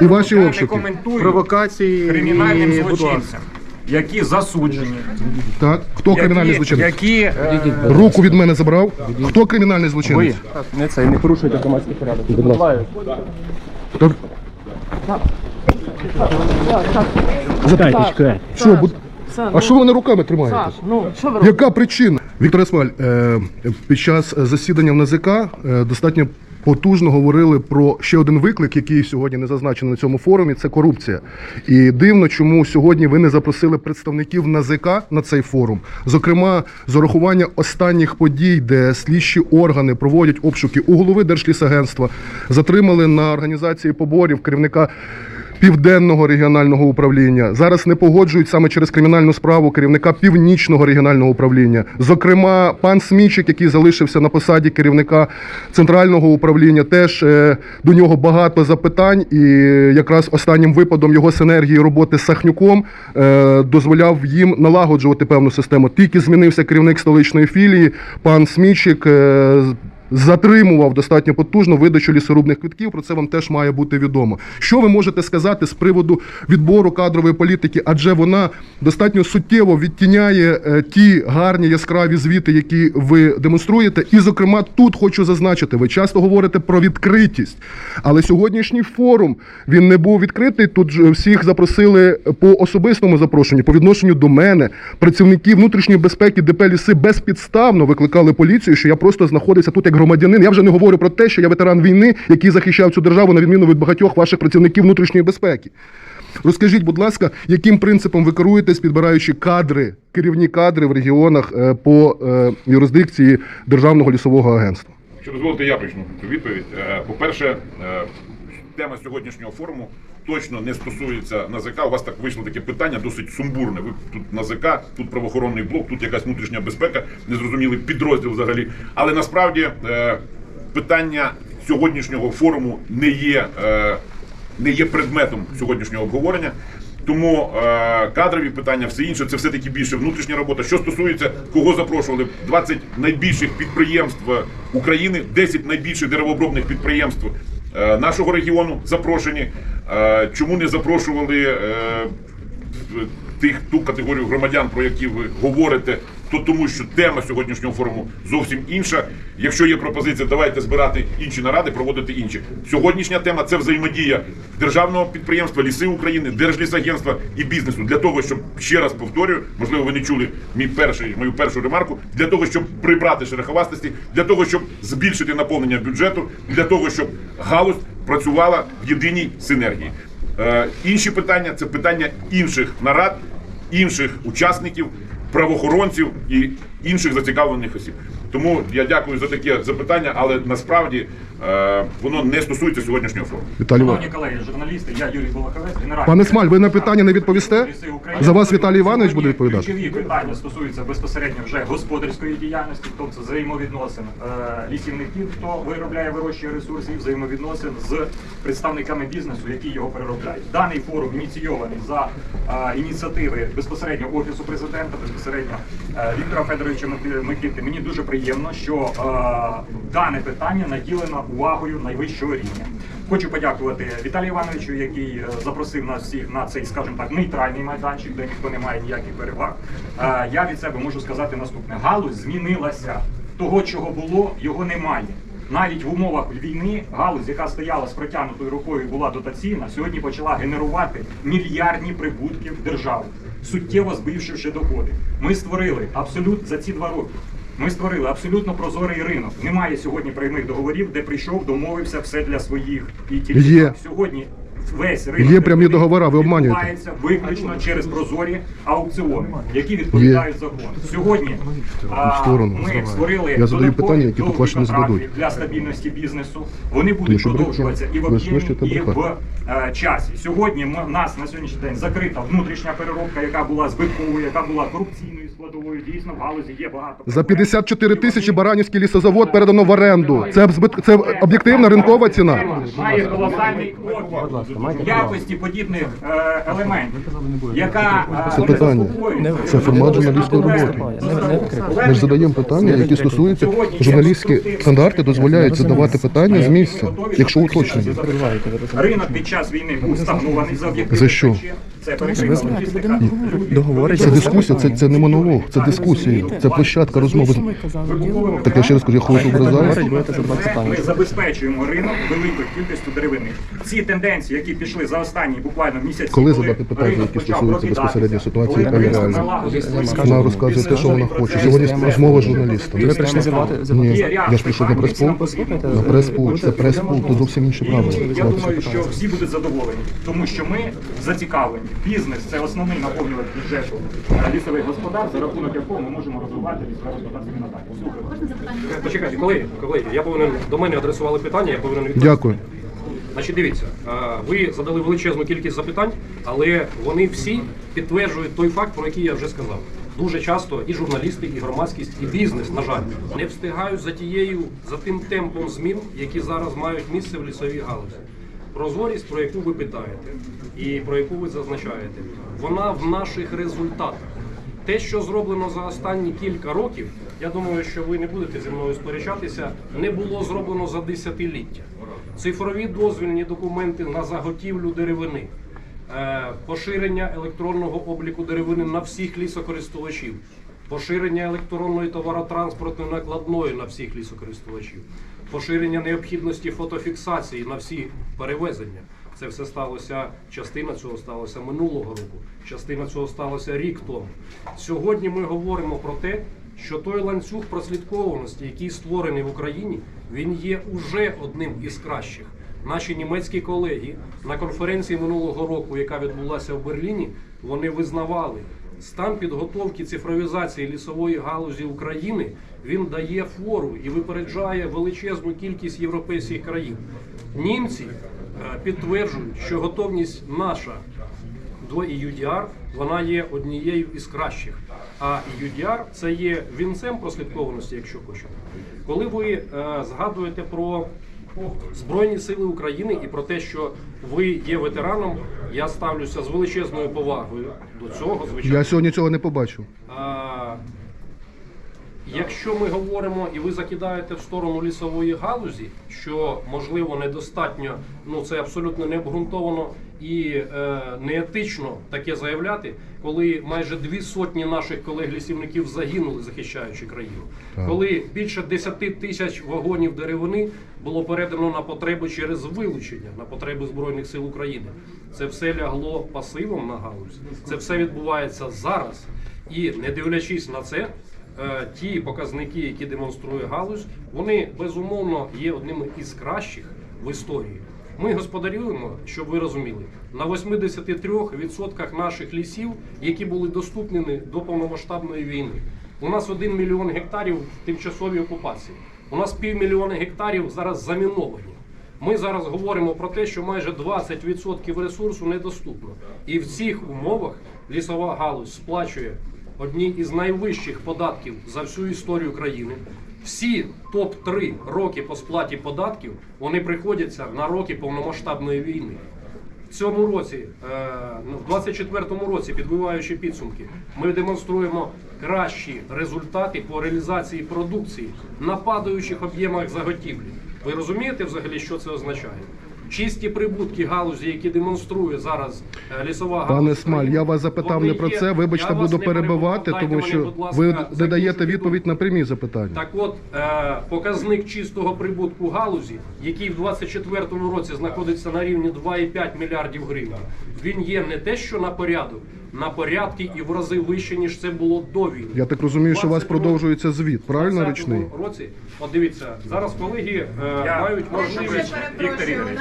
І ваші Я не обшуки. коментую Провокації кримінальним і, будь злочинцям, які засуджені, Так, хто кримінальний які, злочинець? які е, Руку від мене забрав. Хто кримінальний ви злочинець? Не це, не порушуйте громадський порядок. Будь Чекайте, чекайте. Що, буд- а що ви мене руками тримаєте? Саш, ну що ви робите? Яка причина? Віктор Есмаль, е, під час засідання в НАЗК е, достатньо потужно говорили про ще один виклик, який сьогодні не зазначено на цьому форумі. Це корупція. І дивно, чому сьогодні ви не запросили представників НАЗК на цей форум. Зокрема, з урахування останніх подій, де слідчі органи проводять обшуки у голови Держлісагентства, затримали на організації поборів керівника. Південного регіонального управління зараз не погоджують саме через кримінальну справу керівника північного регіонального управління. Зокрема, пан Смічик, який залишився на посаді керівника центрального управління, теж е, до нього багато запитань. І якраз останнім випадом його синергії роботи з Сахнюком е, дозволяв їм налагоджувати певну систему. Тільки змінився керівник столичної філії, пан Смічик. Затримував достатньо потужно видачу лісорубних квитків. Про це вам теж має бути відомо. Що ви можете сказати з приводу відбору кадрової політики? Адже вона достатньо суттєво відтіняє е, ті гарні яскраві звіти, які ви демонструєте. І, зокрема, тут хочу зазначити, ви часто говорите про відкритість, але сьогоднішній форум він не був відкритий. Тут всіх запросили по особистому запрошенню, по відношенню до мене. Працівники внутрішньої безпеки ДП ліси безпідставно викликали поліцію, що я просто знаходився тут як громадянин. Я вже не говорю про те, що я ветеран війни, який захищав цю державу на відміну від багатьох ваших працівників внутрішньої безпеки. Розкажіть, будь ласка, яким принципом ви керуєтесь, підбираючи кадри, керівні кадри в регіонах е, по е, юрисдикції Державного лісового агентства? Якщо дозволите, я цю відповідь. Е, По-перше, е, тема сьогоднішнього форуму точно не стосується НАЗК. У вас так вийшло таке питання, досить сумбурне. Ви тут НАЗК, тут правоохоронний блок, тут якась внутрішня безпека, незрозумілий підрозділ взагалі. Але насправді е, питання сьогоднішнього форуму не є, е, не є предметом сьогоднішнього обговорення. Тому е, кадрові питання, все інше, це все таки більше внутрішня робота. Що стосується кого запрошували, 20 найбільших підприємств України, 10 найбільших деревообробних підприємств е, нашого регіону запрошені. Чому не запрошували е, тих ту категорію громадян, про які ви говорите, то тому, що тема сьогоднішнього форуму зовсім інша. Якщо є пропозиція, давайте збирати інші наради, проводити інші. Сьогоднішня тема це взаємодія державного підприємства, ліси України, Держлісагентства і бізнесу для того, щоб ще раз повторюю, можливо, ви не чули мій перший мою першу ремарку, для того, щоб прибрати шероховастості, для того, щоб збільшити наповнення бюджету, для того, щоб галузь працювала в єдиній синергії. Е, інші питання це питання інших нарад, інших учасників, правоохоронців і інших зацікавлених осіб. Тому я дякую за таке запитання, але насправді воно не стосується сьогоднішнього форуму. Віталій шановні колеги, журналісти, я Юрій Балаховець, генеральний. Пане Смаль, ви на питання не відповісте? За вас Віталій Іванович буде відповідати. Ключові питання стосуються безпосередньо вже господарської діяльності, тобто взаємовідносин е, лісівників, хто виробляє вирощує ресурси, і взаємовідносин з представниками бізнесу, які його переробляють. Даний форум ініційований за е, ініціативи безпосередньо офісу президента, безпосередньо е, Віктора Федоровича Мики- Микити. Мені дуже приємно, що е, дане питання наділено увагою найвищого рівня. Хочу подякувати Віталію Івановичу, який е, запросив нас всіх на цей, скажімо так, нейтральний майданчик, де ніхто не має ніяких переваг. Е, Я від себе можу сказати наступне: галузь змінилася. Того, чого було, його немає. Навіть в умовах війни галузь, яка стояла з протягнутою рукою, була дотаційна, сьогодні почала генерувати мільярдні прибутки в державу, суттєво збившивши доходи. Ми створили абсолютно за ці два роки. Ми створили абсолютно прозорий ринок. Немає сьогодні прямих договорів, де прийшов, домовився все для своїх і тільки Є. сьогодні. Весь ринок Є прямі договори, ви обманюєте. відбувається виключно через прозорі аукціони, які відповідають закону. Сьогодні а, сторону. ми створили Я задаю додаткові питання, які тут довгі ваші не контракти зададуть. для стабільності бізнесу. Вони будуть що продовжуватися і в ви ж об'ємі, і брехати. в е, часі. Сьогодні м- нас на сьогоднішній день закрита внутрішня переробка, яка була збитковою, яка була корупційною складовою. Дійсно, в галузі є багато За проблем. 54 тисячі Баранівський лісозавод передано в оренду. Це збит- це об'єктивна ринкова ціна. Має колосальний опір якості подібних е, елементів, яка е, Це питання. Це формат журналістської роботи. Ми ж задаємо питання, які стосуються журналістські стандарти, дозволяють задавати питання з місця, якщо уточнення. Ринок під час війни був за об'єктивних За що? Це логістика. Договориться. Це дискусія, це, це не монолог, це дискусія, це площадка розмови. Так я ще раз кажу, я за два Ми забезпечуємо ринок великою кількістю деревини. Ці тенденції, які пішли за останні буквально місяці, Коли задати питання, які стосуються безпосередньо ситуації, яка реальна. Вона розказує те, що вона хоче. Сьогодні розмова з журналістом. Ви прийшли зірвати? Ні, я ж прийшов на прес-пункт. На прес-пункт, це прес-пункт, то зовсім інші правила. Я думаю, що всі будуть задоволені, тому що ми зацікавлені. Бізнес це основний наповнювач бюджету е, лісових господарств, за рахунок якого ми можемо розвивати лісове господарство і надалі. Почекайте, колеги, колеги, я повинен до мене адресували питання, я повинен відповісти. Дякую. Значить, дивіться, е, ви задали величезну кількість запитань, але вони всі підтверджують той факт, про який я вже сказав. Дуже часто і журналісти, і громадськість, і бізнес, на жаль, не встигають за тією, за тим темпом змін, які зараз мають місце в лісовій галузі. Прозорість, про яку ви питаєте, і про яку ви зазначаєте, вона в наших результатах. Те, що зроблено за останні кілька років, я думаю, що ви не будете зі мною сперечатися, не було зроблено за десятиліття. Цифрові дозвільні документи на заготівлю деревини, е, поширення електронного обліку деревини на всіх лісокористувачів, поширення електронної товаротранспортної накладної на всіх лісокористувачів, поширення необхідності фотофіксації на всі перевезення. Це все сталося, частина цього сталося минулого року, частина цього сталося рік тому. Сьогодні ми говоримо про те, що той ланцюг прослідкованості, який створений в Україні, він є уже одним із кращих. Наші німецькі колеги на конференції минулого року, яка відбулася в Берліні, вони визнавали стан підготовки цифровізації лісової галузі України. Він дає фору і випереджає величезну кількість європейських країн. Німці е, підтверджують, що готовність наша до EUDR, вона є однією із кращих. А EUDR – це є вінцем прослідкованості, якщо хочете. Коли ви е, згадуєте про Збройні Сили України і про те, що ви є ветераном, я ставлюся з величезною повагою до цього, звичайно. Я сьогодні цього не побачив. Якщо ми говоримо і ви закидаєте в сторону лісової галузі, що можливо недостатньо, ну це абсолютно не обґрунтовано і е, неетично таке заявляти, коли майже дві сотні наших колег-лісівників загинули, захищаючи країну, коли більше 10 тисяч вагонів деревини було передано на потреби через вилучення, на потреби збройних сил України. Це все лягло пасивом на галузь. Це все відбувається зараз. І не дивлячись на це, ті показники, які демонструє галузь, вони безумовно є одними із кращих в історії. Ми господарюємо, щоб ви розуміли, на 83% наших лісів, які були доступні до повномасштабної війни. У нас 1 мільйон гектарів в тимчасовій окупації. У нас півмільйона гектарів зараз заміновані. Ми зараз говоримо про те, що майже 20% ресурсу недоступно. І в цих умовах лісова галузь сплачує одні із найвищих податків за всю історію країни. Всі топ-3 роки по сплаті податків вони приходяться на роки повномасштабної війни. В цьому році, е, ну, в 24-му році, підбиваючи підсумки, ми демонструємо кращі результати по реалізації продукції на падаючих об'ємах заготівлі. Ви розумієте взагалі, що це означає? Чисті прибутки галузі, які демонструє зараз е, лісова галузь. Пане Смаль, я вас запитав не про це. Вибачте, буду перебивати, тому що ви не даєте відповідь на прямі запитання. Так от, е, показник чистого прибутку галузі, який в 2024 році знаходиться на рівні 2,5 мільярдів гривень, він є не те, що на порядок, на порядки і в рази вище, ніж це було до війни. Я так розумію, що у вас продовжується звіт, правильно 20-му річний? році, от дивіться, зараз колеги е, Я мають можливість. Віктор перепрошую, Ігорович,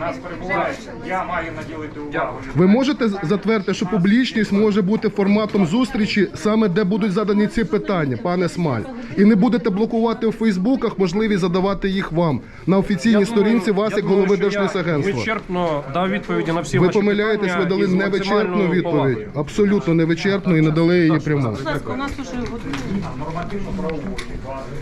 нас перебуває. Я маю наділити увагу. Ви можете затвердити, що публічність може бути форматом зустрічі, саме де будуть задані ці питання, пане Смаль, і не будете блокувати у Фейсбуках можливість задавати їх вам на офіційній Я думаю- сторінці вас я як думаю, голови що я Держлісагентства. Вичерпно дав відповіді на всі Ви ваші помиляєтесь, ви дали невичерпну відповідь. Абсолютно невичерпну і не дали її ласка, у нас уже готові. нормативно-правової бази.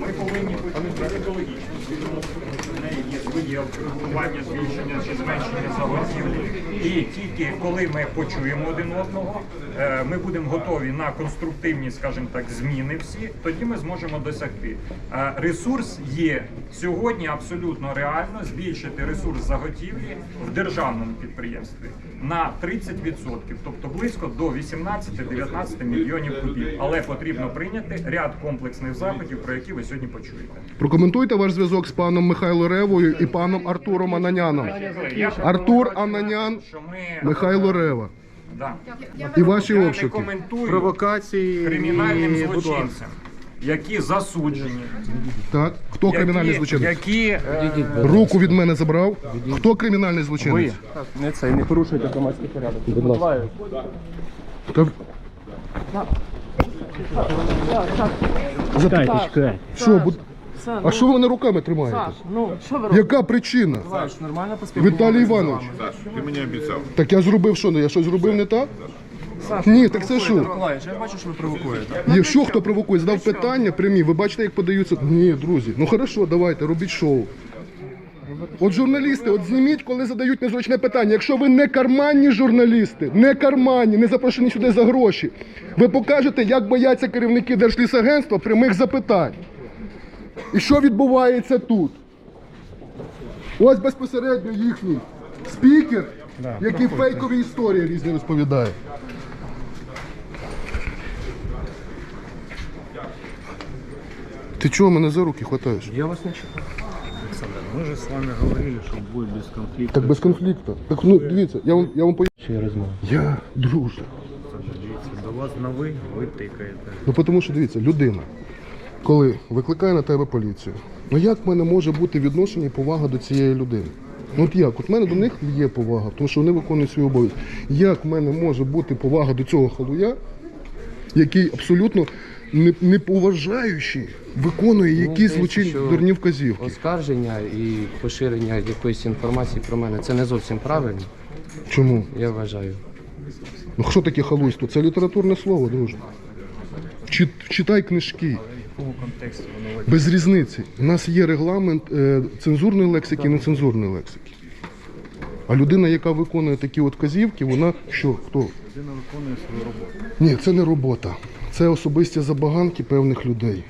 Ми повинні бути неї є коригування, збільшення чи зменшення заготівлі. І тільки коли ми почуємо один одного, е, ми будемо готові на конструктивні, скажімо так, зміни всі, тоді ми зможемо досягти. Е, Ресурс є сьогодні абсолютно реально збільшити ресурс заготівлі в державному підприємстві на 30%, тобто близько до 18-19 мільйонів кубів. Але потрібно прийняти ряд комплексних заходів, про які ви сьогодні почуєте. Прокоментуйте ваш зв'язок з паном Михайло Ревою і паном Артуром Ананяном. Артур Ананян, що ми Михайло Рева. да. І ваші не обшуки. Провокації кримінальним злочинцям, які засуджені, Так, хто кримінальний які, злочинець? які е, Руку від мене забрав. Хто кримінальний злочинець? Так, не це, не порушуйте громадський порядок. Будь ласка. Та... Чекайте, чекайте. Що, буд... а що ви мене руками тримаєте? Ну, що ви робите? Яка причина? Саш, нормально Віталій? Іванович, Саш, ти мені обіцяв. так я зробив що? Я щось зробив не так? Саш, Ні, так це що? Миколаївич, я бачу, що ви провокуєте. Якщо хто провокує, задав питання прямі, ви бачите, як подаються. Ні, друзі, ну хорошо, давайте, робіть шоу. От журналісти, от зніміть, коли задають незручне питання. Якщо ви не карманні журналісти, не карманні, не запрошені сюди за гроші, ви покажете, як бояться керівники Держлісагентства прямих запитань. І що відбувається тут? Ось безпосередньо їхній спікер, який фейкові історії різні розповідає. Ти чого мене за руки хватаєш? Я вас не чекаю. Мы же с вами говорили, что будет без конфликта. Так без конфлікту. Так ну дивіться, я вам я вам поясню. Ще розмова. Я друже. Дивіться, До вас на ви, ви тикаєте. Ну тому що дивіться, людина, коли викликає на тебе поліцію, ну як в мене може бути відношення і повага до цієї людини? Ну от як? От в мене до них є повага, тому що вони виконують свій обов'язок. Як в мене може бути повага до цього халуя, який абсолютно не, не поважаючи виконує якісь здається, злочинні що дурні вказівки? Оскарження і поширення якоїсь інформації про мене це не зовсім правильно, Чому? я вважаю. Ну що таке халуйство? Це літературне слово, друже. Чит, читай книжки. Без різниці. У нас є регламент е, цензурної лексики і нецензурної лексики. А людина, яка виконує такі от вказівки, вона що? Хто? Людина виконує свою роботу. Ні, це не робота. Це особисті забаганки певних людей.